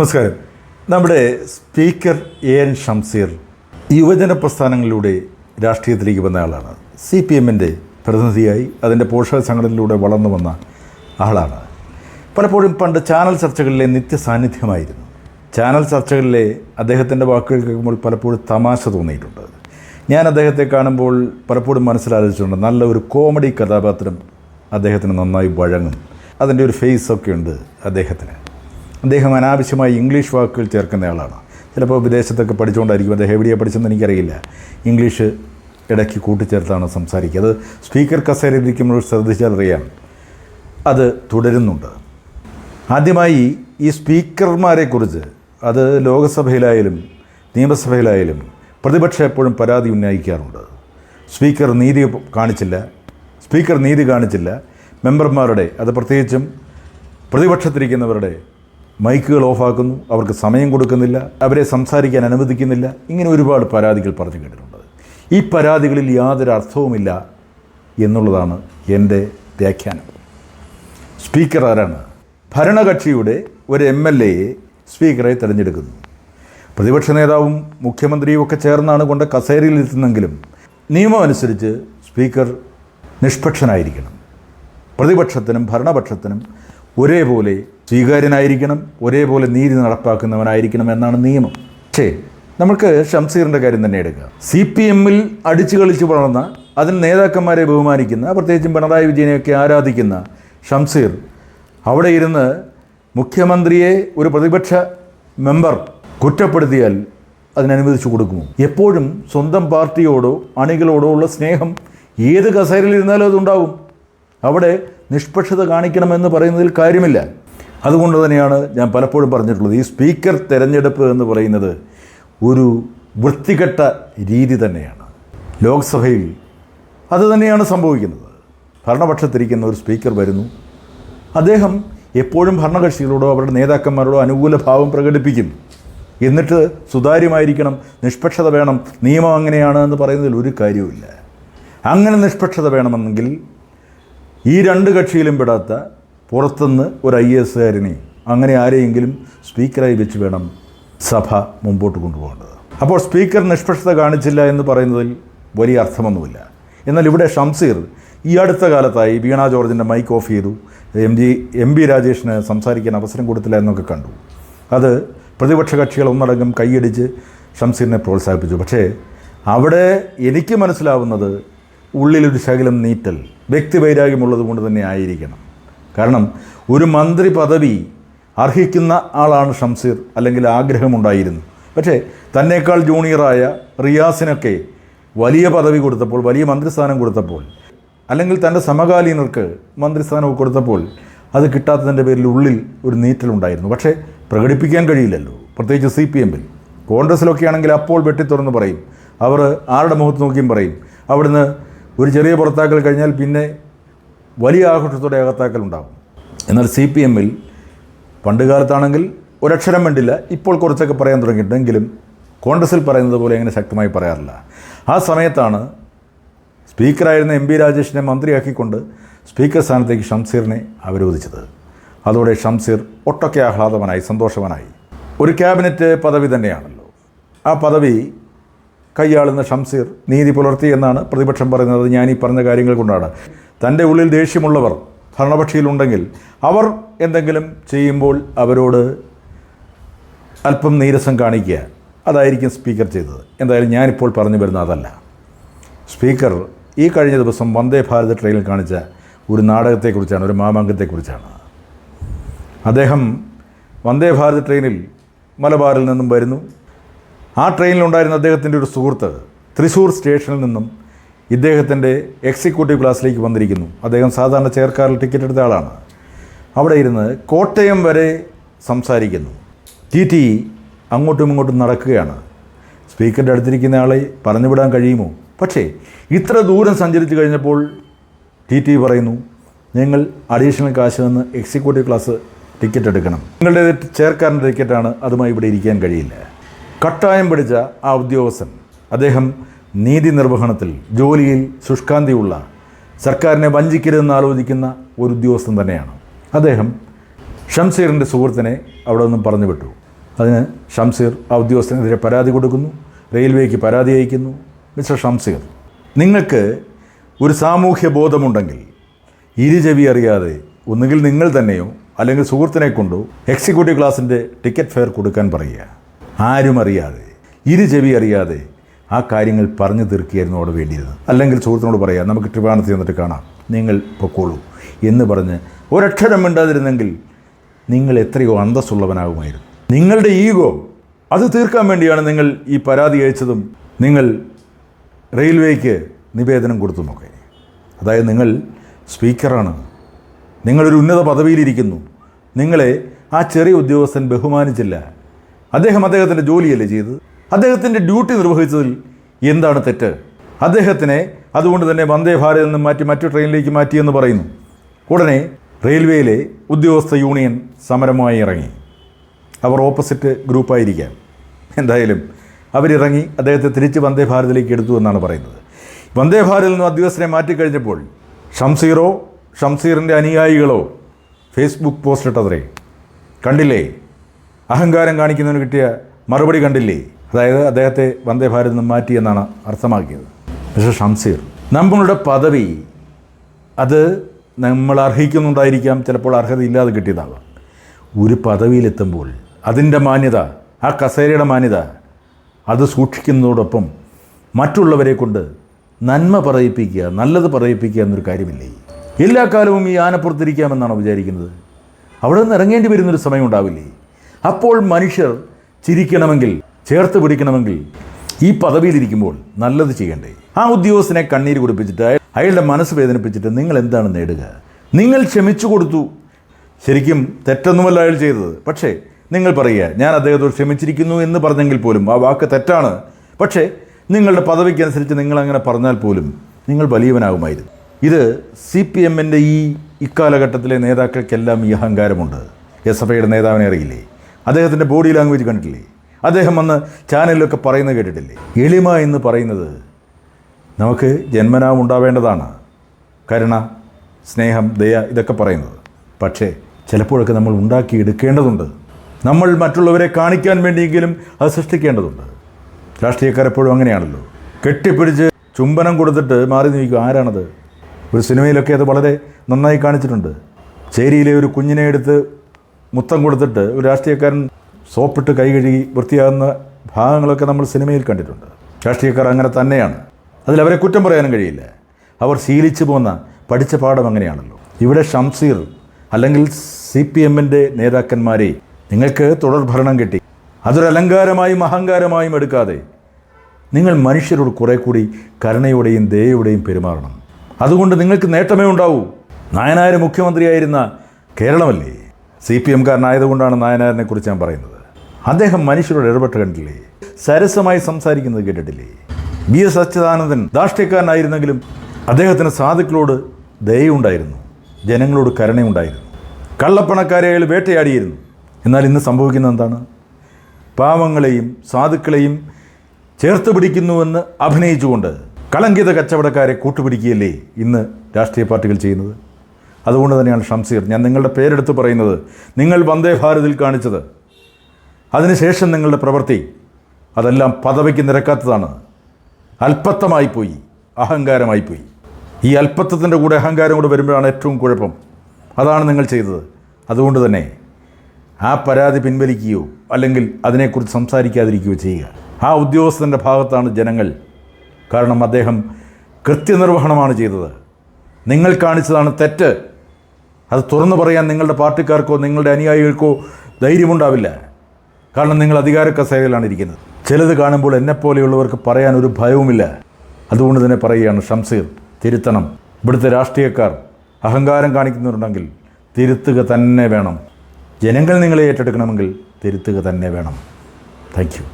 നമസ്കാരം. നമ്മുടെ speaker A N Shamseer യുവജന പ്രസ്ഥാനങ്ങളിലൂടെ രാഷ്ട്രീയത്തിലേക്ക് വന്ന ആളാണ്. സി പി എമ്മിന്റെ പ്രതിനിധിയായി അതിന്റെ പോഷക സംഘടനയിലൂടെ വളർന്നു വന്ന ആളാണ്. പലപ്പോഴും പണ്ട് ചാനൽ ചർച്ചകളിലെ നിത്യ സാന്നിധ്യമായിരുന്നു ചാനൽ ചർച്ചകളിലെ അദ്ദേഹത്തിന്റെ വാക്കുകൾ കേൾക്കുമ്പോൾ പലപ്പോഴും തമാശ തോന്നിയിട്ടുണ്ട്. ഞാൻ അദ്ദേഹത്തെ കാണുമ്പോൾ പലപ്പോഴും മനസ്സിലാലോചിച്ചിട്ടുണ്ട്. നല്ല ഒരു കോമഡി കഥാപാത്രം അദ്ദേഹത്തിന് നന്നായി വഴങ്ങും. അതിന്റെ ഒരു ഫേസ് ഒക്കെ ഉണ്ട് അദ്ദേഹത്തിന്. അദ്ദേഹം അനാവശ്യമായി ഇംഗ്ലീഷ് വാക്കുകൾ ചേർക്കുന്നയാളാണ്. ചിലപ്പോൾ വിദേശത്തൊക്കെ പഠിച്ചുകൊണ്ടായിരിക്കും അദ്ദേഹം എവിടെയാണ് പഠിച്ചെന്ന് എനിക്കറിയില്ല. ഇംഗ്ലീഷ് ഇടയ്ക്ക് കൂട്ടിച്ചേർത്താണ് സംസാരിക്കുക. അത് സ്പീക്കർ കസേരയിരിക്കുമ്പോൾ ശ്രദ്ധിച്ചാൽ അറിയാം. അത് തുടരുന്നുണ്ട്. ആദ്യമായി ഈ സ്പീക്കർമാരെക്കുറിച്ച് അത് ലോകസഭയിലായാലും നിയമസഭയിലായാലും പ്രതിപക്ഷം എപ്പോഴും പരാതി ഉന്നയിക്കാറുണ്ട്. സ്പീക്കർ നീതി കാണിച്ചില്ല. സ്പീക്കർ നീതി കാണിച്ചില്ല. മെമ്പർമാരുടെ അത് പ്രത്യേകിച്ചും പ്രതിപക്ഷത്തിരിക്കുന്നവരുടെ മൈക്കുകൾ ഓഫാക്കുന്നു അവർക്ക് സമയം കൊടുക്കുന്നില്ല അവരെ സംസാരിക്കാൻ അനുവദിക്കുന്നില്ല. ഇങ്ങനെ ഒരുപാട് പരാതികൾ പറഞ്ഞു കേട്ടിട്ടുണ്ട്. ഈ പരാതികളിൽ യാതൊരു അർത്ഥവുമില്ല എന്നുള്ളതാണ് എന്റെ വ്യാഖ്യാനം. സ്പീക്കർ ആരാണ്? ഭരണകക്ഷിയുടെ ഒരു എം എൽ എയെ സ്പീക്കറെ തിരഞ്ഞെടുക്കുന്നു. പ്രതിപക്ഷ നേതാവും മുഖ്യമന്ത്രിയും ഒക്കെ ചേർന്നാണ് കൊണ്ട് കസേരയിൽ എത്തുന്നെങ്കിലും നിയമം അനുസരിച്ച് സ്പീക്കർ നിഷ്പക്ഷനായിരിക്കണം. പ്രതിപക്ഷത്തിനും ഭരണപക്ഷത്തിനും ഒരേപോലെ സ്വീകാര്യനായിരിക്കണം ഒരേപോലെ നീതി നടപ്പാക്കുന്നവനായിരിക്കണം എന്നാണ് നിയമം. പക്ഷേ നമുക്ക് ഷംസീറിന്റെ കാര്യം തന്നെ എടുക്കുക സി പി എമ്മിൽ അടിച്ചു കളിച്ച് വളർന്ന അതിന് നേതാക്കന്മാരെ ബഹുമാനിക്കുന്ന പ്രത്യേകിച്ചും പിണറായി വിജയനെയൊക്കെ ആരാധിക്കുന്ന ഷംസീർ അവിടെ ഇരുന്ന് മുഖ്യമന്ത്രിയെ ഒരു പ്രതിപക്ഷ മെമ്പർ കുറ്റപ്പെടുത്തിയാൽ അതിനനുവദിച്ചു കൊടുക്കുമോ? എപ്പോഴും സ്വന്തം പാർട്ടിയോടോ അണികളോടോ ഉള്ള സ്നേഹം ഏത് കസേരയിലിരുന്നാലും അതുണ്ടാവും. അവിടെ നിഷ്പക്ഷത കാണിക്കണമെന്ന് പറയുന്നതിൽ കാര്യമില്ല. അതുകൊണ്ട് തന്നെയാണ് ഞാൻ പലപ്പോഴും പറഞ്ഞിട്ടുള്ളത് ഈ സ്പീക്കർ തിരഞ്ഞെടുപ്പ് എന്ന് പറയുന്നത് ഒരു വൃത്തികെട്ട രീതി തന്നെയാണ്. ലോക്സഭയിൽ അത് തന്നെയാണ് സംഭവിക്കുന്നത്. ഭരണപക്ഷത്തിരിക്കുന്ന ഒരു സ്പീക്കർ വരുന്നു. അദ്ദേഹം എപ്പോഴും ഭരണകക്ഷികളോടോ അവരുടെ നേതാക്കന്മാരോടോ അനുകൂല ഭാവം പ്രകടിപ്പിക്കും. എന്നിട്ട് സുതാര്യമായിരിക്കണം നിഷ്പക്ഷത വേണം നിയമം അങ്ങനെയാണ് എന്ന് പറയുന്നതിൽ ഒരു കാര്യവുമില്ല. അങ്ങനെ നിഷ്പക്ഷത വേണമെന്നെങ്കിൽ ഈ രണ്ട് കക്ഷിയിലും പെടാത്ത പുറത്തുനിന്ന് ഒരു ഐ എസുകാരനെ അങ്ങനെ ആരെയെങ്കിലും സ്പീക്കറായി വെച്ച് വേണം സഭ മുമ്പോട്ട് കൊണ്ടുപോകേണ്ടത്. അപ്പോൾ സ്പീക്കർ നിഷ്പക്ഷത കാണിച്ചില്ല എന്ന് പറയുന്നതിൽ വലിയ അർത്ഥമൊന്നുമില്ല. എന്നാൽ ഇവിടെ ഷംസീർ ഈ അടുത്ത കാലത്തായി വീണ ജോർജിന്റെ മൈക്ക് ഓഫ് ചെയ്തു. എം ജി എം ബി രാജേഷിന് സംസാരിക്കാൻ അവസരം കൊടുത്തില്ല എന്നൊക്കെ കണ്ടു. അത് പ്രതിപക്ഷ കക്ഷികൾ ഒന്നടങ്കം കൈയടിച്ച് ഷംസീറിനെ പ്രോത്സാഹിപ്പിച്ചു. പക്ഷേ അവിടെ എനിക്ക് മനസ്സിലാവുന്നത് ഉള്ളിലൊരു ശകലം നീറ്റൽ വ്യക്തിവൈരാഗ്യമുള്ളത് കൊണ്ട് തന്നെ ആയിരിക്കണം. കാരണം ഒരു മന്ത്രി പദവി അർഹിക്കുന്ന ആളാണ് ഷംസീർ അല്ലെങ്കിൽ ആഗ്രഹമുണ്ടായിരുന്നു. പക്ഷേ തന്നേക്കാൾ ജൂനിയറായ റിയാസിനൊക്കെ വലിയ പദവി കൊടുത്തപ്പോൾ വലിയ മന്ത്രിസ്ഥാനം കൊടുത്തപ്പോൾ അല്ലെങ്കിൽ തന്റെ സമകാലീനർക്ക് മന്ത്രിസ്ഥാനം കൊടുത്തപ്പോൾ അത് കിട്ടാത്തതിന്റെ പേരിൽ ഉള്ളിൽ ഒരു നീറ്റലുണ്ടായിരുന്നു. പക്ഷേ പ്രകടിപ്പിക്കാൻ കഴിയില്ലല്ലോ. പ്രത്യേകിച്ച് സി പി എമ്മിൽ. കോൺഗ്രസ്സിലൊക്കെ ആണെങ്കിൽ അപ്പോൾ വെട്ടിത്തുറന്ന് പറയും. അവർ ആരുടെ മുഖത്ത് നോക്കിയും പറയും. അവിടുന്ന് ഒരു ചെറിയ പുറത്താക്കൽ കഴിഞ്ഞാൽ പിന്നെ വലിയ ആഘോഷത്തോടെ അകത്താക്കൽ ഉണ്ടാകും. എന്നാൽ സി പി എമ്മിൽ പണ്ട് കാലത്താണെങ്കിൽ ഒരക്ഷരം വേണ്ടില്ല ഇപ്പോൾ കുറച്ചൊക്കെ പറയാൻ തുടങ്ങിയിട്ടുണ്ടെങ്കിലും കോൺഗ്രസിൽ പറയുന്നത് പോലെ അങ്ങനെ ശക്തമായി പറയാറില്ല. ആ സമയത്താണ് സ്പീക്കറായിരുന്ന എം പി രാജേഷിനെ മന്ത്രിയാക്കിക്കൊണ്ട് സ്പീക്കർ സ്ഥാനത്തേക്ക് ഷംസീറിനെ അവരോധിച്ചത്. അതോടെ ഷംസീർ ഒട്ടൊക്കെ ആഹ്ലാദവനായി സന്തോഷവനായി. ഒരു ക്യാബിനറ്റ് പദവി തന്നെയാണല്ലോ. ആ പദവി കൈയാളുന്ന ഷംസീർ നീതി പുലർത്തി എന്നാണ് പ്രതിപക്ഷം പറയുന്നത്. ഞാൻ ഈ പറഞ്ഞ കാര്യങ്ങൾ കൊണ്ടാണ്. തന്റെ ഉള്ളിൽ ദേഷ്യമുള്ളവർ ഭരണപക്ഷിയിലുണ്ടെങ്കിൽ അവർ എന്തെങ്കിലും ചെയ്യുമ്പോൾ അവരോട് അല്പം നീരസം കാണിക്കുക. അതായിരിക്കും സ്പീക്കർ ചെയ്തത്. എന്തായാലും ഞാനിപ്പോൾ പറഞ്ഞു വരുന്ന അതല്ല. സ്പീക്കർ ഈ കഴിഞ്ഞ ദിവസം വന്ദേ ഭാരത് ട്രെയിനിൽ കാണിച്ച ഒരു നാടകത്തെക്കുറിച്ചാണ് ഒരു മാമാങ്കത്തെക്കുറിച്ചാണ്. അദ്ദേഹം വന്ദേ ഭാരത് ട്രെയിനിൽ മലബാറിൽ നിന്നും വരുന്നു. ആ ട്രെയിനിലുണ്ടായിരുന്ന അദ്ദേഹത്തിന്റെ ഒരു സുഹൃത്ത് തൃശ്ശൂർ സ്റ്റേഷനിൽ നിന്നും ഇദ്ദേഹത്തിന്റെ എക്സിക്യൂട്ടീവ് ക്ലാസ്സിലേക്ക് വന്നിരിക്കുന്നു. അദ്ദേഹം സാധാരണ ചെയർക്കാറിൽ ടിക്കറ്റ് എടുത്ത ആളാണ്. അവിടെ ഇരുന്ന് കോട്ടയം വരെ സംസാരിക്കുന്നു. ടി ടി അങ്ങോട്ടും ഇങ്ങോട്ടും നടക്കുകയാണ്. സ്പീക്കറിന്റെ അടുത്തിരിക്കുന്ന ആളെ പറഞ്ഞുവിടാൻ കഴിയുമോ? പക്ഷേ ഇത്ര ദൂരം സഞ്ചരിച്ചു കഴിഞ്ഞപ്പോൾ ടി ടി പറയുന്നു നിങ്ങൾ അഡീഷണൽ കാശ് നിന്ന് എക്സിക്യൂട്ടീവ് ക്ലാസ് ടിക്കറ്റ് എടുക്കണം. നിങ്ങളുടെ ചെയർക്കാരന്റെ ടിക്കറ്റാണ് അതുമായി ഇവിടെ ഇരിക്കാൻ കഴിയില്ല. കട്ടായം പിടിച്ച ആ ഉദ്യോഗസ്ഥൻ അദ്ദേഹം നീതി നിർവഹണത്തിൽ ജോലിയിൽ ശുഷ്കാന്തിയുള്ള സർക്കാരിനെ വഞ്ചിക്കരുതെന്ന് ആലോചിക്കുന്ന ഒരു ഉദ്യോഗസ്ഥൻ തന്നെയാണ്. അദ്ദേഹം ഷംസീറിന്റെ സുഹൃത്തിനെ അവിടെ നിന്നും പറഞ്ഞു വിട്ടു. അതിന് ഷംസീർ ആ ഉദ്യോഗസ്ഥനെതിരെ പരാതി കൊടുക്കുന്നു റെയിൽവേക്ക് പരാതി അയക്കുന്നു. മിസ്റ്റർ ഷംസീർ നിങ്ങൾക്ക് ഒരു സാമൂഹ്യ ബോധമുണ്ടെങ്കിൽ ഇരുചെവി അറിയാതെ ഒന്നുകിൽ നിങ്ങൾ തന്നെയോ അല്ലെങ്കിൽ സുഹൃത്തിനെ കൊണ്ടോ എക്സിക്യൂട്ടീവ് ക്ലാസിന്റെ ടിക്കറ്റ് ഫെയർ കൊടുക്കാൻ പറയുക. ആരും അറിയാതെ ഇരുചെവി അറിയാതെ ആ കാര്യങ്ങൾ പറഞ്ഞു തീർക്കുകയായിരുന്നു അവിടെ വേണ്ടിയിരുന്നത്. അല്ലെങ്കിൽ സുഹൃത്തിനോട് പറയാം നമുക്ക് ട്രിവാണത്തിൽ ചെന്നിട്ട് കാണാം. നിങ്ങൾ പൊക്കോളൂ. എന്ന് പറഞ്ഞ് ഒരക്ഷരം മിണ്ടാതിരുന്നെങ്കിൽ നിങ്ങൾ എത്രയോ അന്തസ്സുള്ളവനാകുമായിരുന്നു. നിങ്ങളുടെ ഈഗോ അത് തീർക്കാൻ വേണ്ടിയാണ് നിങ്ങൾ ഈ പരാതി അയച്ചതും നിങ്ങൾ റെയിൽവേക്ക് നിവേദനം കൊടുത്തുമൊക്കെ. അതായത് നിങ്ങൾ സ്പീക്കറാണ്. നിങ്ങളൊരു ഉന്നത പദവിയിലിരിക്കുന്നു. നിങ്ങളെ ആ ചെറിയ ഉദ്യോഗസ്ഥൻ ബഹുമാനിച്ചില്ല. അദ്ദേഹം അദ്ദേഹത്തിന്റെ ജോലിയല്ലേ ചെയ്തത്? അദ്ദേഹത്തിന്റെ ഡ്യൂട്ടി നിർവഹിച്ചതിൽ എന്താണ് തെറ്റ്? അദ്ദേഹത്തിനെ അതുകൊണ്ട് തന്നെ വന്ദേ ഭാരതിൽ നിന്നും മാറ്റി മറ്റു ട്രെയിനിലേക്ക് മാറ്റിയെന്ന് പറയുന്നു. ഉടനെ റെയിൽവേയിലെ ഉദ്യോഗസ്ഥ യൂണിയൻ സമരമായി ഇറങ്ങി. അവർ ഓപ്പോസിറ്റ് ഗ്രൂപ്പായിരിക്കാം. എന്തായാലും അവരിറങ്ങി അദ്ദേഹത്തെ തിരിച്ച് വന്ദേ ഭാരതിലേക്ക് എടുത്തു എന്നാണ് പറയുന്നത്. വന്ദേ ഭാരതിൽ നിന്ന് ഉദ്യോഗസ്ഥനെ മാറ്റിക്കഴിഞ്ഞപ്പോൾ ഷംസീറോ ഷംസീറിന്റെ അനുയായികളോ ഫേസ്ബുക്ക് പോസ്റ്റ് ഇട്ടതറേ കണ്ടില്ലേ? അഹങ്കാരം കാണിക്കുന്നതിന് കിട്ടിയ മറുപടി കണ്ടില്ലേ? അതായത് അദ്ദേഹത്തെ വന്ദേ ഭാരത് നിന്ന് മാറ്റി എന്നാണ് അർത്ഥമാക്കിയത്. പക്ഷേ ഷംസീർ നമ്മളുടെ പദവി അത് നമ്മൾ അർഹിക്കുന്നുണ്ടായിരിക്കാം ചിലപ്പോൾ അർഹതയില്ലാതെ കിട്ടിയതാകാം. ഒരു പദവിയിലെത്തുമ്പോൾ അതിന്റെ മാന്യത ആ കസേരയുടെ മാന്യത അത് സൂക്ഷിക്കുന്നതോടൊപ്പം മറ്റുള്ളവരെ കൊണ്ട് നന്മ പറയിപ്പിക്കുക നല്ലത് പറയിപ്പിക്കുക എന്നൊരു കാര്യമില്ലേ? എല്ലാ കാലവും ഈ ആനപ്പുറത്തിരിക്കാമെന്നാണോ വിചാരിക്കുന്നത്? അവിടെ നിന്ന് ഇറങ്ങേണ്ടി വരുന്നൊരു സമയം ഉണ്ടാവില്ലേ? അപ്പോൾ മനുഷ്യർ ചിരിക്കണമെങ്കിൽ ചേർത്ത് പിടിക്കണമെങ്കിൽ ഈ പദവിയിലിരിക്കുമ്പോൾ നല്ലത് ചെയ്യണ്ടേ? ആ ഉദ്യോഗസ്ഥനെ കണ്ണീര് കുടിപ്പിച്ചിട്ട് അയ- അയാളുടെ മനസ്സ് വേദനിപ്പിച്ചിട്ട് നിങ്ങൾ എന്താണ് നേടുക? നിങ്ങൾ ക്ഷമിച്ചു കൊടുത്തു. ശരിക്കും തെറ്റൊന്നുമല്ല അയാൾ ചെയ്തത്. പക്ഷേ നിങ്ങൾ പറയുക ഞാൻ അദ്ദേഹത്തോട് ക്ഷമിച്ചിരിക്കുന്നു എന്ന് പറഞ്ഞെങ്കിൽ പോലും ആ വാക്ക് തെറ്റാണ്. പക്ഷേ നിങ്ങളുടെ പദവിക്കനുസരിച്ച് നിങ്ങൾ അങ്ങനെ പറഞ്ഞാൽ പോലും നിങ്ങൾ വലിയവനാകുമായിരുന്നു. ഇത് സി പി എമ്മിന്റെ ഈ ഇക്കാലഘട്ടത്തിലെ നേതാക്കൾക്കെല്ലാം ഈ അഹങ്കാരമുണ്ട്. എസ് എഫ് ഐയുടെ നേതാവിനെ അറിയില്ലേ? അദ്ദേഹത്തിന്റെ ബോഡി ലാംഗ്വേജ് കണ്ടിട്ടില്ലേ? അദ്ദേഹം അന്ന് ചാനലിലൊക്കെ പറയുന്നത് കേട്ടിട്ടില്ലേ? എളിമ എന്ന് പറയുന്നത് നമുക്ക് ജന്മനാ ഉണ്ടാവേണ്ടതാണ്. കരുണ സ്നേഹം ദയ ഇതൊക്കെ പറയുന്നത്. പക്ഷേ ചിലപ്പോഴൊക്കെ നമ്മൾ ഉണ്ടാക്കിയെടുക്കേണ്ടതുണ്ട്. നമ്മൾ മറ്റുള്ളവരെ കാണിക്കാൻ വേണ്ടിയെങ്കിലും അത് സൃഷ്ടിക്കേണ്ടതുണ്ട്. രാഷ്ട്രീയക്കാരെപ്പോഴും അങ്ങനെയാണല്ലോ. കെട്ടിപ്പിടിച്ച് ചുംബനം കൊടുത്തിട്ട് മാറി നിൽക്കും ആരാണത്? ഒരു സിനിമയിലൊക്കെ അത് വളരെ നന്നായി കാണിച്ചിട്ടുണ്ട്. ചേരിയിലെ ഒരു കുഞ്ഞിനെ എടുത്ത് മുത്തം കൊടുത്തിട്ട് ഒരു രാഷ്ട്രീയക്കാരൻ സോപ്പിട്ട് കൈ കഴുകി വൃത്തിയാകുന്ന ഭാഗങ്ങളൊക്കെ നമ്മൾ സിനിമയിൽ കണ്ടിട്ടുണ്ട്. രാഷ്ട്രീയക്കാർ അങ്ങനെ തന്നെയാണ്. അതിലവരെ കുറ്റം പറയാനും കഴിയില്ല. അവർ ശീലിച്ചു പോന്ന പഠിച്ച പാഠം അങ്ങനെയാണല്ലോ. ഇവിടെ ഷംസീർ അല്ലെങ്കിൽ സി പി എമ്മിന്റെ നേതാക്കന്മാരെ നിങ്ങൾക്ക് തുടർ ഭരണം കിട്ടി. അതൊരു അലങ്കാരമായും അഹങ്കാരമായും എടുക്കാതെ നിങ്ങൾ മനുഷ്യരോട് കുറെ കൂടി കരുണയോടെയും ദയയോടെയും പെരുമാറണം. അതുകൊണ്ട് നിങ്ങൾക്ക് നേട്ടമേ ഉണ്ടാവൂ. നായനാർ മുഖ്യമന്ത്രിയായിരുന്ന കേരളമല്ലേ? സി പി എംകാരനായതുകൊണ്ടാണ് നായനാരനെ കുറിച്ച് ഞാൻ പറയുന്നത്. അദ്ദേഹം മനുഷ്യരോട് ഇടപെട്ട് കണ്ടില്ലേ? സരസമായി സംസാരിക്കുന്നത് കേട്ടിട്ടില്ലേ? വി എസ് അച്യുതാനന്ദൻ ദാഷ്ട്യക്കാരനായിരുന്നെങ്കിലും അദ്ദേഹത്തിന് സാധുക്കളോട് ദയുണ്ടായിരുന്നു ജനങ്ങളോട് കരുണയുണ്ടായിരുന്നു. കള്ളപ്പണക്കാരെ അയാൾ വേട്ടയാടിയിരുന്നു. എന്നാൽ ഇന്ന് സംഭവിക്കുന്നത് എന്താണ്? പാവങ്ങളെയും സാധുക്കളെയും ചേർത്ത് പിടിക്കുന്നുവെന്ന് അഭിനയിച്ചുകൊണ്ട് കളങ്കിത കച്ചവടക്കാരെ കൂട്ടുപിടിക്കുകയല്ലേ ഇന്ന് രാഷ്ട്രീയ പാർട്ടികൾ ചെയ്യുന്നത്? അതുകൊണ്ട് തന്നെയാണ് ഷംസീർ ഞാൻ നിങ്ങളുടെ പേരെടുത്ത് പറയുന്നത്. നിങ്ങൾ വന്ദേ ഭാരതിൽ കാണിച്ചത്. അതിനുശേഷം നിങ്ങളുടെ പ്രവൃത്തി അതെല്ലാം പദവിക്ക് നിരക്കാത്തതാണ്. അല്പത്തമായിപ്പോയി അഹങ്കാരമായിപ്പോയി. ഈ അല്പത്വത്തിന്റെ കൂടെ അഹങ്കാരം കൂടെ വരുമ്പോഴാണ് ഏറ്റവും കുഴപ്പം. അതാണ് നിങ്ങൾ ചെയ്തത്. അതുകൊണ്ട് തന്നെ ആ പരാതി പിൻവലിക്കുകയോ അല്ലെങ്കിൽ അതിനെക്കുറിച്ച് സംസാരിക്കാതിരിക്കുകയോ ചെയ്യുക. ആ ഉദ്യോഗസ്ഥന്റെ ഭാഗത്താണ് ജനങ്ങൾ. കാരണം അദ്ദേഹം കൃത്യനിർവഹണമാണ് ചെയ്തത്. നിങ്ങൾ കാണിച്ചതാണ് തെറ്റ്. അത് തുറന്നു പറയാൻ നിങ്ങളുടെ പാർട്ടിക്കാർക്കോ നിങ്ങളുടെ അനുയായികൾക്കോ ധൈര്യമുണ്ടാവില്ല. കാരണം നിങ്ങൾ അധികാര കസേരയിലാണ് ഇരിക്കുന്നത്. ചിലത് കാണുമ്പോൾ എന്നെപ്പോലെയുള്ളവർക്ക് പറയാൻ ഒരു ഭയവുമില്ല. അതുകൊണ്ട് തന്നെ പറയുകയാണ് ഷംസീർ തിരുത്തണം. ഇവിടുത്തെ രാഷ്ട്രീയക്കാർ അഹങ്കാരം കാണിക്കുന്നുണ്ടെങ്കിൽ തിരുത്തുക തന്നെ വേണം. ജനങ്ങൾ നിങ്ങളെ ഏറ്റെടുക്കണമെങ്കിൽ തിരുത്തുക തന്നെ വേണം. Thank you